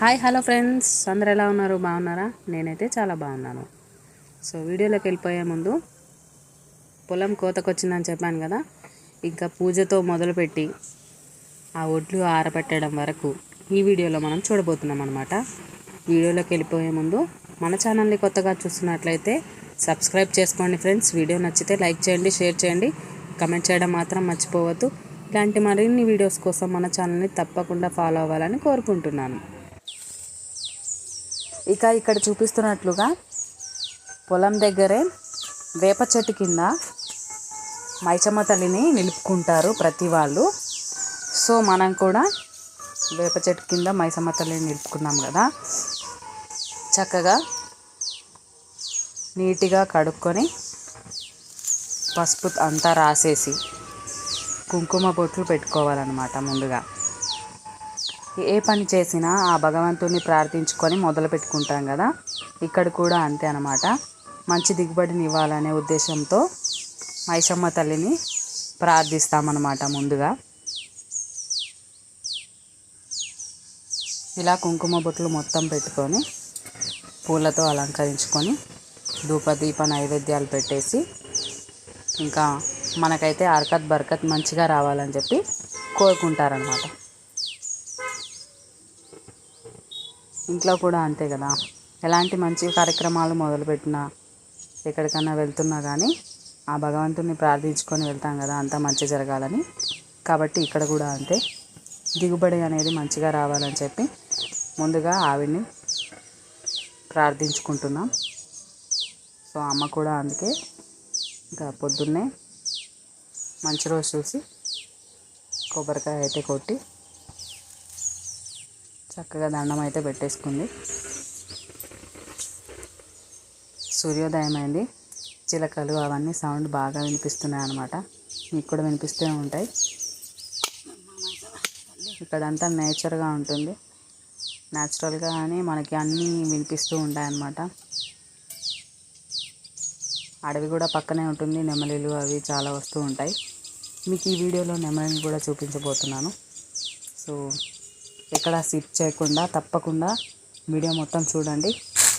Hi hello friends. అందరు ఎలా ఉన్నారు? బాగున్నారా? నేనైతే చాలా బాగున్నాను. సో వీడియోలోకి వెళ్ళిపోయే ముందు పొలం కోతకొచ్చిందని చెప్పాను కదా ఇంకా పూజతో మొదలుపెట్టి ఆ ఒడ్లు ఆరబెట్టడం వరకు ఈ వీడియోలో మనం చూడబోతున్నాం అనమాట వీడియోలోకి వెళ్ళిపోయే ముందు మన ఛానల్ని కొత్తగా చూస్తున్నట్లయితే సబ్స్క్రైబ్ చేసుకోండి ఫ్రెండ్స్. వీడియో నచ్చితే లైక్ చేయండి షేర్ చేయండి. కమెంట్ చేయడం మాత్రం మర్చిపోవద్దు. ఇలాంటి మరిన్ని వీడియోస్ కోసం మన ఛానల్ని తప్పకుండా ఫాలో అవ్వాలని కోరుకుంటున్నాను. ఇక ఇక్కడ చూపిస్తున్నట్లుగా పొలం దగ్గరే వేప చెట్టు కింద మైచమ్మ తల్లిని నిలుపుకుంటారు ప్రతి వాళ్ళు. సో మనం కూడా వేప చెట్టు కింద మైసమ్మ తల్లిని నిలుపుకున్నాం కదా. చక్కగా నీట్గా కడుక్కొని పసుపు అంతా రాసేసి కుంకుమ బొట్లు పెట్టుకోవాలన్నమాట ముందుగా. ఏ పని చేసినా ఆ భగవంతుని ప్రార్థించుకొని మొదలు పెట్టుకుంటాం కదా. ఇక్కడ కూడా అంతే అనమాట మంచి దిగుబడిని ఇవ్వాలనే ఉద్దేశంతో మైసమ్మ తల్లిని ప్రార్థిస్తామన్నమాట ముందుగా. ఇలా కుంకుమ బొట్లు మొత్తం పెట్టుకొని పూలతో అలంకరించుకొని ధూపదీప నైవేద్యాలు పెట్టేసి ఇంకా మనకైతే అర్కత్ బర్కత్ మంచిగా రావాలని చెప్పి కోరుకుంటారనమాట ఇంట్లో కూడా అంతే కదా. ఎలాంటి మంచి కార్యక్రమాలు మొదలుపెట్టినా ఎక్కడికన్నా వెళ్తున్నా కానీ ఆ భగవంతుని ప్రార్థించుకొని వెళ్తాం కదా అంతా మంచి జరగాలని. కాబట్టి ఇక్కడ కూడా అంతే. దిగుబడి అనేది మంచిగా రావాలని చెప్పి ముందుగా ఆవిడ్ని ప్రార్థించుకుంటున్నాం. సో అమ్మ కూడా అందుకే ఇంకా పొద్దున్నే మంచి రోజు చూసి కొబ్బరికాయ అయితే కొట్టి చక్కగా దండం అయితే పెట్టేసుకుంది. సూర్యోదయం అయింది చిలకలు అవన్నీ సౌండ్ బాగా వినిపిస్తున్నాయి అనమాట మీకు కూడా వినిపిస్తూనే ఉంటాయి. ఇక్కడంతా నేచర్గా ఉంటుంది. న్యాచురల్గా అని మనకి అన్నీ వినిపిస్తూ ఉంటాయన్నమాట. అడవి కూడా పక్కనే ఉంటుంది. నెమలిలు అవి చాలా వస్తూ ఉంటాయి. మీకు ఈ వీడియోలో నెమలిని కూడా చూపించబోతున్నాను. సో ఎక్కడ స్కిప్ చేయకుండా తప్పకుండా వీడియో మొత్తం చూడండి.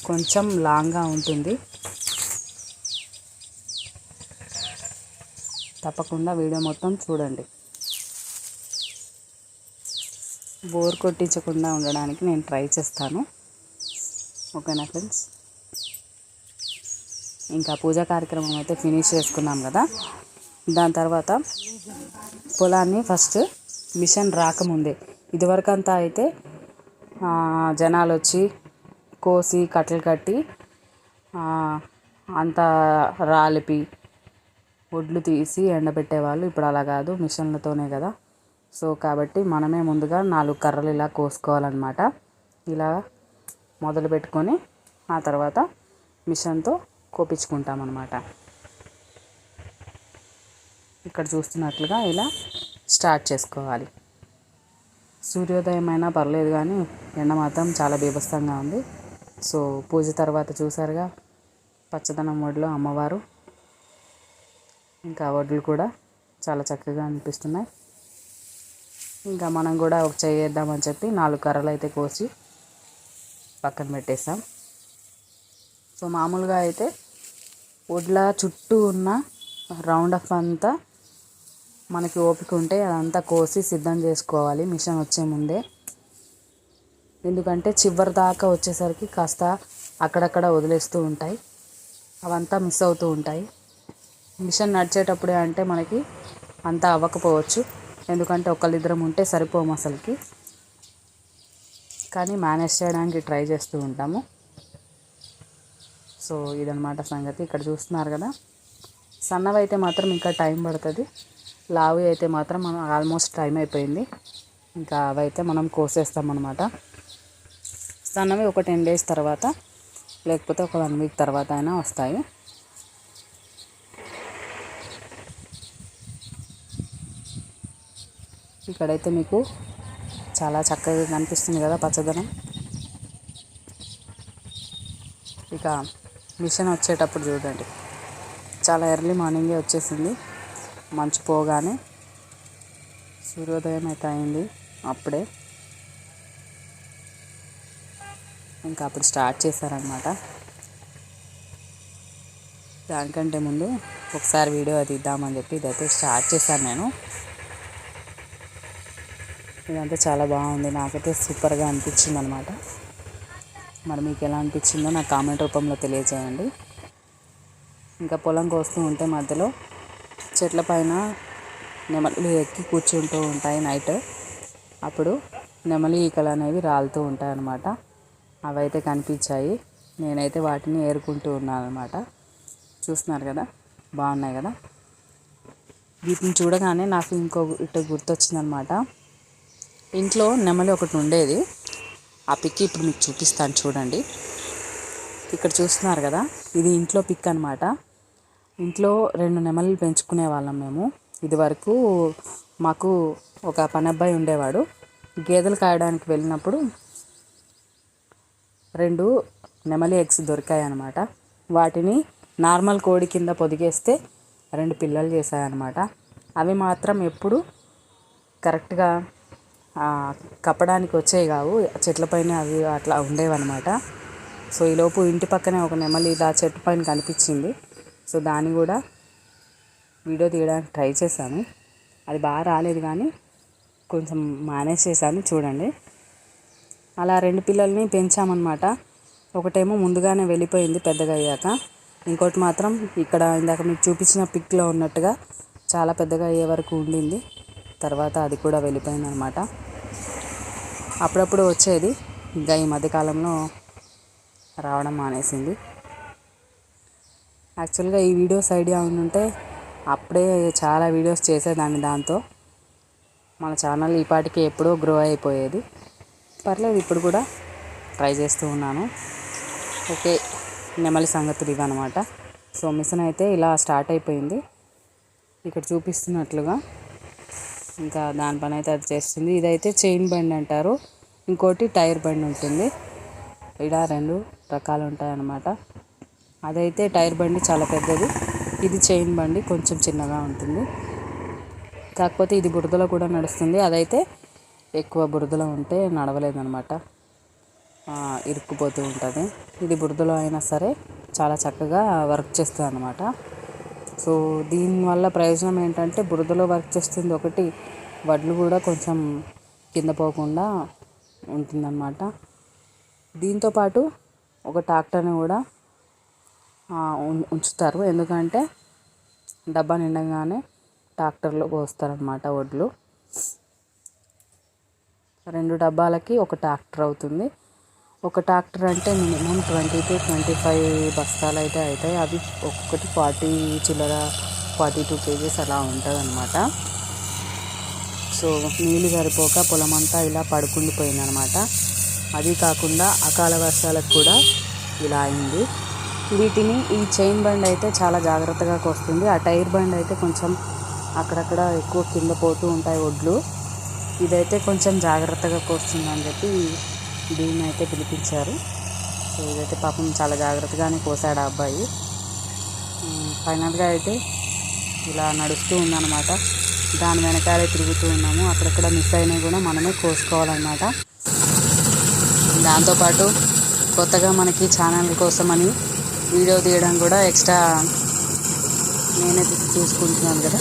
కొంచెం లాంగ్గా ఉంటుంది. తప్పకుండా వీడియో మొత్తం చూడండి. బోర్ కొట్టించకుండా ఉండడానికి నేను ట్రై చేస్తాను. ఓకేనా ఫ్రెండ్స్? ఇంకా పూజా కార్యక్రమం అయితే ఫినిష్ చేసుకున్నాం కదా. దాని తర్వాత పొలాన్ని ఫస్ట్ మిషన్ రాకముందే ఇదివరకు అంతా అయితే జనాలు వచ్చి కోసి కట్టెలు కట్టి అంతా రాలిపి వడ్లు తీసి ఎండబెట్టేవాళ్ళు. ఇప్పుడు అలా కాదు మిషన్లతోనే కదా. సో కాబట్టి మనమే ముందుగా నాలుగు కర్రలు ఇలా కోసుకోవాలన్నమాట. ఇలా మొదలు పెట్టుకొని ఆ తర్వాత మిషన్తో కోపించుకుంటామన్నమాట. ఇక్కడ చూస్తున్నట్లుగా ఇలా స్టార్ట్ చేసుకోవాలి. సూర్యోదయం అయినా పర్లేదు కానీ ఎండ మాత్రం చాలా బీభత్సంగా ఉంది. సో పూజ తర్వాత చూసారుగా పచ్చదనం ఒడిలో అమ్మవారు. ఇంకా వడ్లు కూడా చాలా చక్కగా అనిపిస్తున్నాయి. ఇంకా మనం కూడా ఒక చేద్దామని చెప్పి నాలుగు కర్రలు అయితే కోసి పక్కన పెట్టేసాం సో మామూలుగా అయితే వడ్ల చుట్టూ ఉన్న రౌండ్ అఫ్ అంతా మనకి ఓపిక ఉంటే అదంతా కోసి సిద్ధం చేసుకోవాలి మిషన్ వచ్చే ముందే. ఎందుకంటే చివరి దాకా వచ్చేసరికి కాస్త అక్కడక్కడ వదిలేస్తూ ఉంటాయి. అవంతా మిస్ అవుతూ ఉంటాయి. మిషన్ నడిచేటప్పుడే అంటే మనకి అంతా అవ్వకపోవచ్చు. ఎందుకంటే ఒకళ్ళిద్దరం ఉంటే సరిపోము అసలుకి. కానీ మేనేజ్ చేయడానికి ట్రై చేస్తూ ఉంటాము. సో ఇదనమాట సంగతి. ఇక్కడ చూస్తున్నారు కదా. సన్నవి అయితే మాత్రం ఇంకా టైం పడుతుంది. లావు అయితే మాత్రం మనం ఆల్మోస్ట్ టైం అయిపోయింది. ఇంకా అవైతే మనం కోసేస్తాం అనమాట సన్నవి ఒక టెన్ డేస్ తర్వాత లేకపోతే ఒక వన్ వీక్ తర్వాత అయినా వస్తాయి. ఇక్కడైతే మీకు చాలా చక్కగా కనిపిస్తుంది కదా పచ్చదనం. ఇక మిషన్ వచ్చేటప్పుడు చూడండి. చాలా ఎర్లీ మార్నింగే వచ్చేసింది. మంచు పోగానే సూర్యోదయం అయితే అయింది. అప్పుడే ఇంకా అప్పుడు స్టార్ట్ చేశారనమాట దానికంటే ముందు ఒకసారి వీడియో అది ఇద్దామని చెప్పి ఇదైతే స్టార్ట్ చేశాను నేను. ఇదంతా చాలా బాగుంది. నాకైతే సూపర్గా అనిపించింది అనమాట మరి మీకు ఎలా అనిపించిందో నాకు కామెంట్ రూపంలో తెలియజేయండి. ఇంకా పొలం కోస్తూ ఉంటే మధ్యలో చెట్ల పైన నెమలు ఎక్కి కూర్చుంటూ ఉంటాయి నైట్. అప్పుడు నెమలి ఈకలు అనేవి రాలుతూ ఉంటాయి అన్నమాట. అవైతే కనిపించాయి. నేనైతే వాటిని ఏరుకుంటూ ఉన్నాను అనమాట చూస్తున్నారు కదా? బాగున్నాయి కదా? వీటిని చూడగానే నాకు ఇంకో ఇటు గుర్తొచ్చిందనమాట ఇంట్లో నెమలి ఒకటి ఉండేది. ఆ పిక్ ఇప్పుడు మీకు చూపిస్తాను చూడండి. ఇక్కడ చూస్తున్నారు కదా? ఇది ఇంట్లో పిక్ అనమాట ఇంట్లో రెండు నెమళ్ళు పెంచుకునే వాళ్ళం మేము. ఇదివరకు మాకు ఒక పని అబ్బాయి ఉండేవాడు. గేదెలు కాయడానికి వెళ్ళినప్పుడు రెండు నెమలి ఎగ్స్ దొరికాయి అన్నమాట వాటిని నార్మల్ కోడి కింద పొదిగేస్తే రెండు పిల్లలు చేశాయన్నమాట. అవి మాత్రం ఎప్పుడు కరెక్ట్గా కప్పడానికి వచ్చేవి కావు. చెట్లపైన అవి అట్లా ఉండేవన్నమాట. సో ఈలోపు ఇంటి పక్కనే ఒక నెమలి ఇలా చెట్టు పైన కనిపించింది. సో దాన్ని కూడా వీడియో తీయడానికి ట్రై చేశాను. అది బాగా రాలేదు కానీ కొంచెం మేనేజ్ చేశాను చూడండి. అలా రెండు పిల్లల్ని పెంచామన్నమాట. ఒకటేమో ముందుగానే వెళ్ళిపోయింది పెద్దగా అయ్యాక. ఇంకోటి మాత్రం ఇక్కడ ఇందాక మీకు చూపించిన పిక్లో ఉన్నట్టుగా చాలా పెద్దగా అయ్యే వరకు ఉండింది. తర్వాత అది కూడా వెళ్ళిపోయింది అనమాట అప్పుడప్పుడు వచ్చేది. ఇంకా ఈ మధ్యకాలంలో రావడం మానేసింది. యాక్చువల్గా ఈ వీడియోస్ ఐడియా ఉంటే అప్పుడే చాలా వీడియోస్ చేసేదాన్ని దాంతో. మన ఛానల్ ఈ పాటికి ఎప్పుడో గ్రో అయిపోయేది. పర్లేదు ఇప్పుడు కూడా ట్రై చేస్తూ ఉన్నాను. ఓకే నెమలి సంగతులు ఇవన్నమాట సో మిషన్ అయితే ఇలా స్టార్ట్ అయిపోయింది. ఇక్కడ చూపిస్తున్నట్లుగా. ఇంకా దాని పని అయితే అది చేస్తుంది. ఇదైతే చైన్ బండ్ అంటారు. ఇంకోటి టైర్ బండ్ ఉంటుంది. ఇలా రెండు రకాలు ఉంటాయన్నమాట. అదైతే టైర్ బండి చాలా పెద్దది. ఇది చైన్ బండి కొంచెం చిన్నగా ఉంటుంది. కాకపోతే ఇది బురదలో కూడా నడుస్తుంది. అదైతే ఎక్కువ బురదలో ఉంటే నడవలేదనమాట ఇరుక్కుపోతూ ఉంటుంది. ఇది బురదలో అయినా సరే చాలా చక్కగా వర్క్ చేస్తుంది అనమాట సో దీనివల్ల ప్రయోజనం ఏంటంటే బురదలో వర్క్ చేస్తుంది ఒకటి వడ్లు కూడా కొంచెం కింద పోకుండా ఉంటుందన్నమాట. దీంతోపాటు ఒక ట్రాక్టర్ని కూడా ఉంచుతారు. ఎందుకంటే డబ్బా నిండగానే ట్రాక్టర్లో పోస్తారనమాట వడ్లు. రెండు డబ్బాలకి ఒక ట్రాక్టర్ అవుతుంది. ఒక ట్రాక్టర్ అంటే minimum twenty to twenty five బస్తాలు అయితే అవుతాయి అవి ఒక్కొక్కటి ఫార్టీ చిల్లర ఫార్టీ టూ కేజీస్ అలా ఉంటుంది అనమాట సో నీళ్ళు సరిపోక పొలం అంతా ఇలా పడుకుండిపోయిందనమాట అది కాకుండా అకాల వర్షాలకు కూడా ఇలా అయింది. వీటిని ఈ చైన్ బండ్ అయితే చాలా జాగ్రత్తగా కొస్తుంది. ఆ టైర్ బండ్ అయితే కొంచెం అక్కడక్కడ ఎక్కువ కింద పోతూ ఉంటాయి ఒడ్లు. ఇదైతే కొంచెం జాగ్రత్తగా కోస్తుందని చెప్పి దీన్ని అయితే పిలిపించారు. సో ఇదైతే పాపం చాలా జాగ్రత్తగానే కోసాడు ఆ అబ్బాయి. ఫైనల్గా అయితే ఇలా నడుస్తూ ఉందన్నమాట. దాని వెనకాలే తిరుగుతూ ఉన్నాము. అక్కడక్కడ మిస్ అయినవి కూడా మనమే కోసుకోవాలన్నమాట. దాంతోపాటు కొత్తగా మనకి ఛానల్ కోసమని వీడియో తీయడం కూడా ఎక్స్ట్రా నేనే చూసుకుంటున్నాను కదా.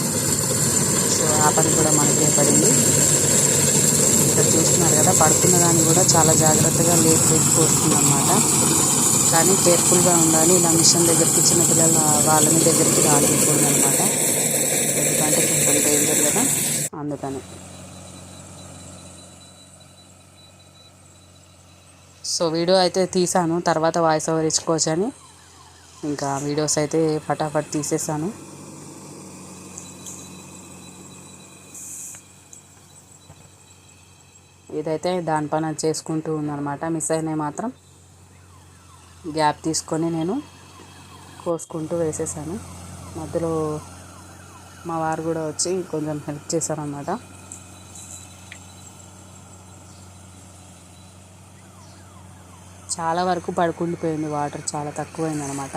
సో ఆ పని కూడా మనకే పడింది. ఇక్కడ చూస్తున్నారు కదా పడుకున్న దాన్ని కూడా చాలా జాగ్రత్తగా లేట్ వస్తుంది అనమాట కానీ కేర్ఫుల్గా ఉండాలి. ఇలా మిషన్ దగ్గరికి చిన్న పిల్లల వాళ్ళని దగ్గరికి రానికూడదు అనమాట ఎందుకంటే కొంచెం డేంజర్ కదా. అందుకని. సో వీడియో అయితే తీసాను. తర్వాత వాయిస్ ఓవర్ ఇచ్చుకోవచ్చని ఇంకా వీడియోస్ అయితే ఫటాఫట్ తీసేసాను. ఇదైతే దాని పని చేసుకుంటూ ఉందన్నమాట. మిస్ అయినాయి మాత్రం గ్యాప్ తీసుకొని నేను కోసుకుంటూ వేసేసాను. మధ్యలో మా వారు కూడా వచ్చి కొంచెం హెల్ప్ చేశారన్నమాట. చాలా వరకు పడుకుండిపోయింది. వాటర్ చాలా తక్కువైంది అనమాట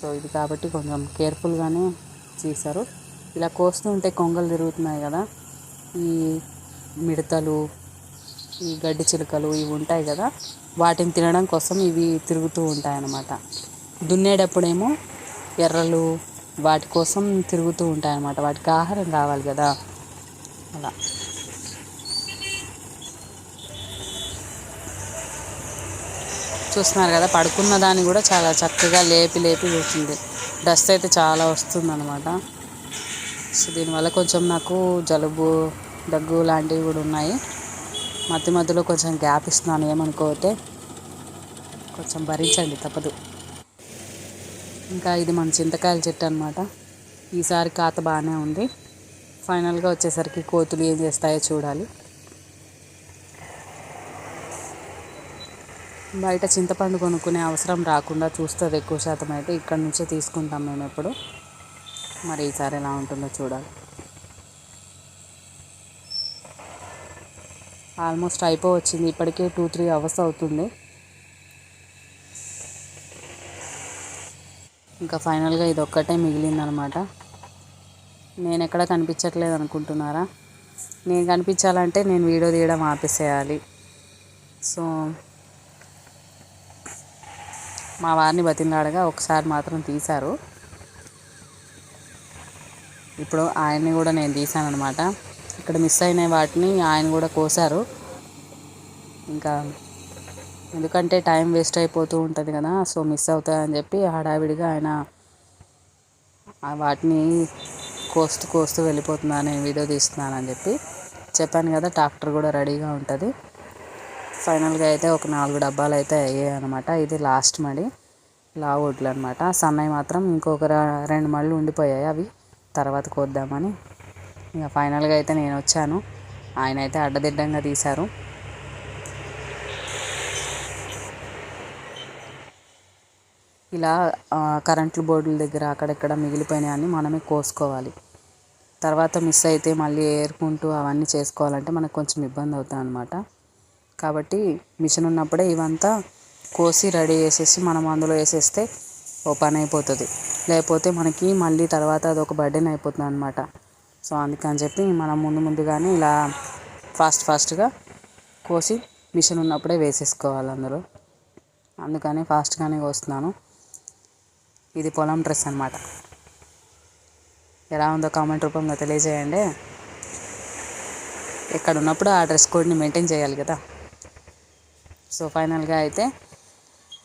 సో ఇది కాబట్టి కొంచెం కేర్ఫుల్గానే చేశారు. ఇలా కోస్తూ ఉంటే కొంగలు తిరుగుతున్నాయి కదా. ఈ మిడతలు ఈ గడ్డి చిలుకలు ఇవి ఉంటాయి కదా. వాటిని తినడం కోసం ఇవి తిరుగుతూ ఉంటాయన్నమాట దున్నేటప్పుడేమో ఎర్రలు వాటి కోసం తిరుగుతూ ఉంటాయన్నమాట వాటికి ఆహారం కావాలి కదా. అలా. చూస్తున్నారు కదా పడుకున్న దాన్ని కూడా చాలా చక్కగా లేపి లేపి చూస్తుంది డస్ట్ అయితే చాలా వస్తుంది అనమాట సో దీనివల్ల కొంచెం నాకు జలుబు దగ్గు లాంటివి కూడా ఉన్నాయి. మధ్య మధ్యలో కొంచెం గ్యాప్ ఇస్తున్నాను ఏమనుకోతే కొంచెం భరించండి తప్పదు. ఇంకా ఇది మన చింతకాయల చెట్టు అనమాట ఈసారి కాత బాగానే ఉంది. ఫైనల్గా వచ్చేసరికి కోతులు ఏం చేస్తాయో చూడాలి. బయట చింతపండు కొనుక్కునే అవసరం రాకుండా చూస్తుంది ఎక్కువ శాతం అయితే. ఇక్కడ నుంచే తీసుకుంటాం మేము ఎప్పుడు. మరి ఈసారి ఎలా ఉంటుందో చూడాలి. ఆల్మోస్ట్ అయిపోవచ్చింది. ఇప్పటికే టూ త్రీ అవర్స్ అవుతుంది. ఇంకా ఫైనల్గా ఇది ఒక్కటే మిగిలిందనమాట. నేను ఎక్కడ కనిపించట్లేదు అనుకుంటున్నారా? నేను కనిపించాలంటే నేను వీడియో తీయడం ఆపేసేయాలి. సో మా వారిని బతిలాడగా ఒకసారి మాత్రం తీశారు. ఇప్పుడు ఆయన్ని కూడా నేను తీశాను అనమాట ఇక్కడ మిస్ అయిన వాటిని ఆయన కూడా కోసారు ఇంకా ఎందుకంటే టైం వేస్ట్ అయిపోతూ ఉంటుంది కదా సో మిస్ అవుతాయని చెప్పి హడావిడిగా ఆయన వాటిని కోస్తూ కోస్తూ వెళ్ళిపోతున్నాను నేను వీడియో తీస్తున్నానని చెప్పి చెప్పాను కదా ట్రాక్టర్ కూడా రెడీగా ఉంటుంది. ఫైనల్గా అయితే ఒక నాలుగు డబ్బాలు అయితే అయ్యాయి అనమాట ఇది లాస్ట్ మడి. లావు వడ్లు అనమాట సన్నవి మాత్రం ఇంకొక రెండు మళ్ళు ఉండిపోయాయి అవి. తర్వాత కోద్దామని ఇక ఫైనల్గా అయితే నేను వచ్చాను ఆయన అయితే అడ్డదిడ్డంగా తీశారు. ఇలా కరెంట్లు బోర్డుల దగ్గర అక్కడెక్కడ మిగిలిపోయినాయని మనమే కోసుకోవాలి. తర్వాత మిస్ అయితే మళ్ళీ ఏరుకుంటూ అవన్నీ చేసుకోవాలంటే మనకు కొంచెం ఇబ్బంది అవుతుంది అనమాట కాబట్టి మిషన్ ఉన్నప్పుడే ఇవంతా కోసి రెడీ చేసేసి మనం అందులో వేసేస్తే ఓ పని అయిపోతుంది. లేకపోతే మనకి మళ్ళీ తర్వాత అది ఒక బర్డెన్ అయిపోతుంది అనమాట సో అందుకని చెప్పి మనం ముందు ముందుగానే ఇలా ఫాస్ట్ ఫాస్ట్గా కోసి మిషన్ ఉన్నప్పుడే వేసేసుకోవాలి అందులో. అందుకని ఫాస్ట్గానే కోస్తున్నాను. ఇది పొలం డ్రెస్ అనమాట ఎలా ఉందో కామెంట్ రూపంలో తెలియజేయండి. ఎక్కడ ఉన్నప్పుడు ఆ డ్రెస్ కోడ్ని మెయింటైన్ చేయాలి కదా. సో ఫైనల్గా అయితే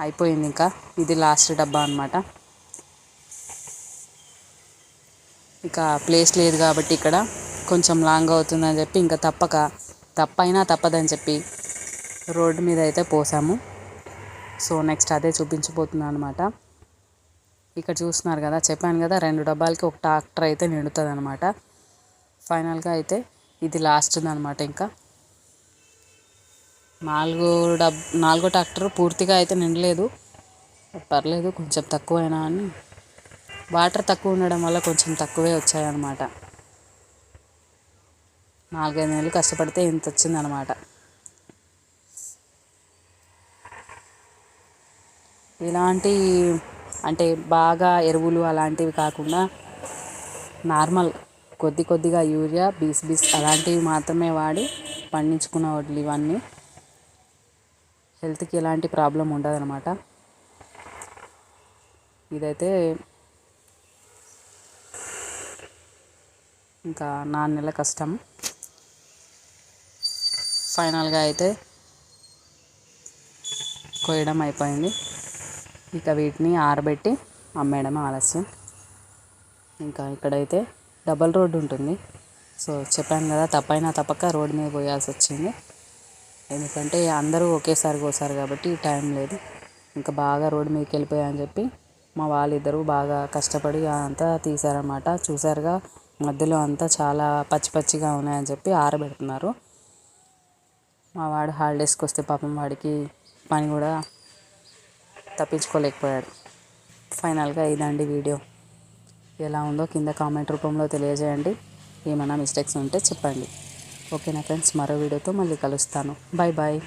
అయిపోయింది ఇంకా. ఇది లాస్ట్ డబ్బా అనమాట ఇక ప్లేస్ లేదు కాబట్టి ఇక్కడ కొంచెం లాంగ్ అవుతుందని చెప్పి ఇంకా తప్పక తప్పైనా తప్పదని చెప్పి రోడ్డు మీద అయితే పోసాము. సో నెక్స్ట్ అదే చూపించబోతున్నాను అనమాట ఇక్కడ చూస్తున్నారు కదా చెప్పాను కదా రెండు డబ్బాలకి ఒక ట్రాక్టర్ అయితే నిండుతుంది అనమాట ఫైనల్గా అయితే ఇది లాస్ట్ అనమాట ఇంకా. నాలుగు డబ్ నాలుగో ట్రాక్టర్ పూర్తిగా అయితే నిండలేదు. పర్లేదు కొంచెం తక్కువైనా అని. వాటర్ తక్కువ ఉండడం వల్ల కొంచెం తక్కువే వచ్చాయన్నమాట. నాలుగైదు నెలలు కష్టపడితే ఇంత వచ్చిందనమాట ఇలాంటి అంటే బాగా ఎరువులు అలాంటివి కాకుండా నార్మల్ కొద్ది కొద్దిగా యూరియా బీస్ బీస్ అలాంటివి మాత్రమే వాడి పండించుకున్న వడ్లు ఇవన్నీ. హెల్త్కి ఎలాంటి ప్రాబ్లం ఉండదనమాట ఇదైతే ఇంకా నాన్న నెల కష్టం. ఫైనల్గా అయితే కోయడం అయిపోయింది. ఇక వీటిని ఆరబెట్టి అమ్మేయడం ఆలస్యం. ఇంకా ఇక్కడైతే డబల్ రోడ్డు ఉంటుంది. సో చెప్పాను కదా తప్పైనా తప్పక రోడ్డు మీద పోయాల్సి వచ్చింది ఎందుకంటే అందరూ ఒకేసారి కోసారు కాబట్టి టైం లేదు. ఇంకా బాగా రోడ్డు మీదకి వెళ్ళిపోయాయని చెప్పి మా వాళ్ళిద్దరూ బాగా కష్టపడి అంతా తీశారనమాట చూసారుగా మధ్యలో అంతా చాలా పచ్చి పచ్చిగా ఉన్నాయని చెప్పి ఆరబెడుతున్నారు. మా వాడు హాలిడేస్కి వస్తే పాపం వాడికి పని కూడా తప్పించుకోలేకపోయాడు. ఫైనల్గా ఇదండి వీడియో. ఎలా ఉందో కింద కామెంట్ రూపంలో తెలియజేయండి. ఏమైనా మిస్టేక్స్ ఉంటే చెప్పండి. ఓకేనా ఫ్రెండ్స్ మరో వీడియోతో మళ్ళీ కలుస్తాను. Bye bye